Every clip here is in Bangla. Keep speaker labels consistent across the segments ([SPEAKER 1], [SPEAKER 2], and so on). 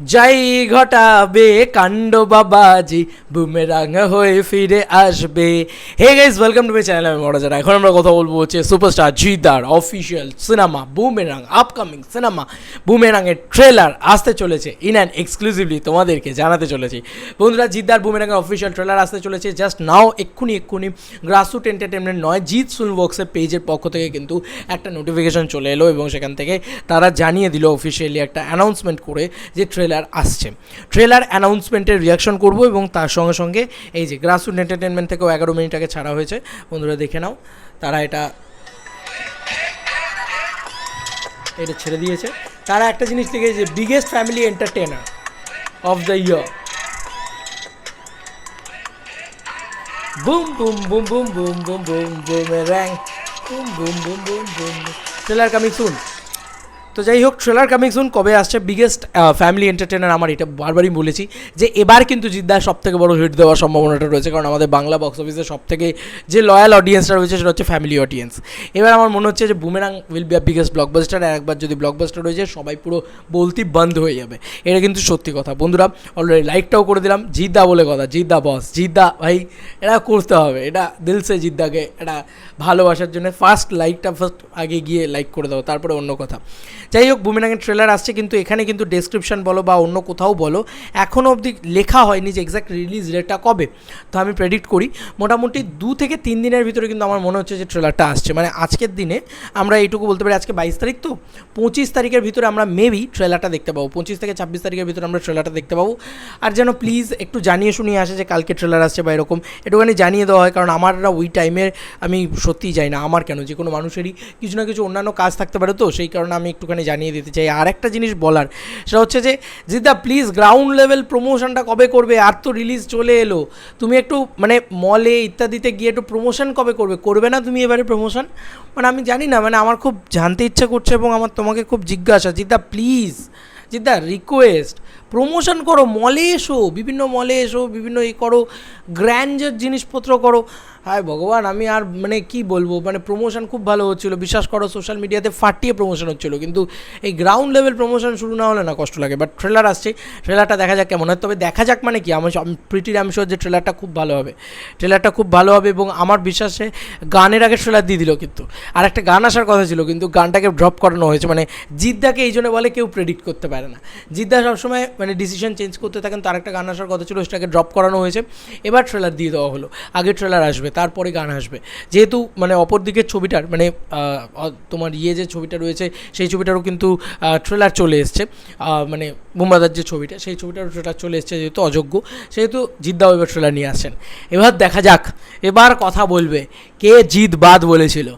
[SPEAKER 1] যাই ঘটাবে কাণ্ড বাবাজি, বুমেরাং হয়ে ফিরে আসবে। Hey guys welcome to my channel আমি মরাজারা এখন আমরা কথা বলব হচ্ছে superstar জিদার official cinema boomerang upcoming cinema বুমেরাংয়ের trailer আসতে চলেছে ইন অ্যান্ড এক্সক্লুসিভলি তোমাদেরকে জানাতে চলেছি। বন্ধুরা জিদ্দার বুমেরাংয়ের অফিসিয়াল ট্রেলার আসতে চলেছে। জাস্ট নাও এক্ষুনি এক্ষুনি গ্রাসরুট এন্টারটেনমেন্ট নয়, জিৎ সুলবক্সের পেজের পক্ষ থেকে কিন্তু একটা নোটিফিকেশন চলে এলো এবং সেখান থেকে তারা জানিয়ে দিল অফিসিয়ালি একটা অ্যানাউন্সমেন্ট করে যে ট্রেলার আসছে ট্রেলার অ্যানাউন্সমেন্টের রিয়াকশন করব এবং তার সঙ্গে সঙ্গে এই যে গ্রাসরুট এন্টারটেনমেন্ট থেকেও এগারো মিনিট আগে ছাড়া হয়েছে বন্ধুরা দেখে নাও তারা এটা এটা ছেড়ে দিয়েছে তারা একটা জিনিস লিখেছে biggest family entertainer of the year boom boom boom boom boom boom boom boomerang boom boom boom boom boom trailer coming soon তো যাই হোক ট্রেলার কামিং সুন কবে আসছে বিগেস্ট ফ্যামিলি এন্টারটেনার আমার এটা বারবারই বলেছি যে এবার কিন্তু জিদ্দার সব থেকে বড় হিট দেওয়ার সম্ভাবনাটা রয়েছে, কারণ আমাদের বাংলা বক্স অফিসে সব থেকে যে লয়াল অডিয়েন্সটা রয়েছে সেটা হচ্ছে ফ্যামিলি অডিয়েন্স এবার আমার মনে হচ্ছে যে boomerang will be a biggest blockbuster একবার যদি ব্লকবাস্টার যায়, সবাই পুরো বলতি বন্ধ হয়ে যাবে। এটা কিন্তু সত্যি কথা। বন্ধুরা অলরেডি লাইকটাও করে দিলাম, জিদ্দা বলে কথা, জিদ্দা বস জিদ্দা ভাই, এটা করতে হবে। এটা দিলসে জিদ্দাকে, এটা ভালোবাসার জন্য। ফার্স্ট লাইকটা ফার্স্ট আগে গিয়ে লাইক করে দাও, তারপরে অন্য কথা। যাই হোক বুমিনাংয়ের ট্রেলার আসছে, কিন্তু এখানে কিন্তু ডেসক্রিপশন বলো বা অন্য কোথাও বলো এখনও অবধি লেখা হয়নি যে এক্স্যাক্ট রিলিজ ডেটটা কবে। তো আমি প্রেডিক্ট করি, মোটামুটি দু থেকে তিন দিনের ভিতরে কিন্তু আমার মনে হচ্ছে যে ট্রেলারটা আসছে। মানে আজকের দিনে আমরা এইটুকু বলতে পারি, আজকে বাইশ তারিখ তো, পঁচিশ তারিখের ভিতরে আমরা মেবি ট্রেলারটা দেখতে পাবো, পঁচিশ থেকে ছাব্বিশ তারিখের ভিতরে আমরা ট্রেলারটা দেখতে পাবো। আর যেন প্লিজ একটু জানিয়ে শুনিয়ে আসে যে কালকে ট্রেলার আসছে বা এরকম, একটুখানি জানিয়ে দেওয়া হয়, কারণ আমাররা ওই টাইমের আমি সত্যিই যাই না, আমার কেন? যে কোনো মানুষেরই কিছু না কিছু অন্যান্য কাজ থাকতে পারে তো, সেই কারণে আমি একটুখানি জানিয়ে দিতে চাই। আর একটা জিনিস বলার, সেটা হচ্ছে যে, জিদ্দা প্লিজ গ্রাউন্ড লেভেল প্রমোশনটা কবে করবে? আর তো রিলিজ চলে এলো। তুমি একটু মানে মলে ইত্যাদিতে গিয়ে একটু প্রমোশন কবে করবে? করবে না তুমি এবারে প্রমোশন মানে আমি জানি না মানে আমার খুব জানতে ইচ্ছে করছে এবং আমার তোমাকে খুব জিজ্ঞাসা। জিদ্দা প্লিজ জিদ্দা রিকোয়েস্ট প্রমোশন করো মলে এসো, বিভিন্ন মলে এসো, বিভিন্ন এই করো গ্র্যান্ডের জিনিসপত্র করো। হায় ভগবান, আমি আর মানে কি বলব মানে প্রমোশন খুব ভালো হচ্ছিল। বিশ্বাস করো সোশ্যাল মিডিয়াতে ফাটিয়ে প্রমোশন হচ্ছিল। কিন্তু এই গ্রাউন্ড লেভেল প্রমোশন শুরু না হলে না কষ্ট লাগে। বাট ট্রেলার আসছে ট্রেলারটা দেখা যাক কেমন হয়। তবে দেখা যাক মানে কি আমার আমি প্রিটি আমি যে ট্রেলারটা খুব ভালো হবে। ট্রেলারটা খুব ভালো হবে এবং আমার বিশ্বাসে গানের আগে ট্রেলার দিয়ে দিল কিন্তু। আর একটা গান আসার কথা ছিল, কিন্তু গানটাকে ড্রপ করানো হয়েছে। মানে জিদ্দাকে এই জন্য বলে কেউ প্রেডিক্ট করতে পারে না। জিদ্দা সবসময় মানে ডিসিশন চেঞ্জ করতে থাকেন, তার একটা গান আসার কথা ছিল, সেটাকে ড্রপ করানো হয়েছে। এবার ট্রেলার দিয়ে দেওয়া হলো। আগে ট্রেলার আসবে, তারপরে গান আসবে। যেহেতু মানে অপর দিকের ছবিটার মানে তোমার ইয়ে যে ছবিটা রয়েছে, সেই ছবিটারও কিন্তু ট্রেলার চলে এসছে। মানে বুমরাদার যে ছবিটা, সেই ছবিটারও ট্রেলার চলে এসছে যেহেতু অযোগ্য। সেহেতু জিদ্দাও এবার ট্রেলার নিয়ে আসছেন। এবার দেখা যাক, এবার কথা বলবে কে জিদ বাদ বলেছিল।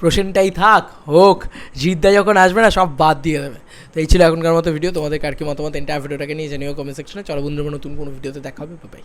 [SPEAKER 1] প্রশ্নটাই থাক, হোক, জিদ্দা যখন আসবে না, সব বাদ দিয়ে দেবে। তো এই ছিল এখনকার মতো ভিডিও তোমাদের কার কি মতামত? এন্টার ভিডিওটাকে নিয়ে জানিও কমেন্ট সেকশনে চলো বন্ধুরা, নতুন কোনো ভিডিওতে দেখা হবে। বাই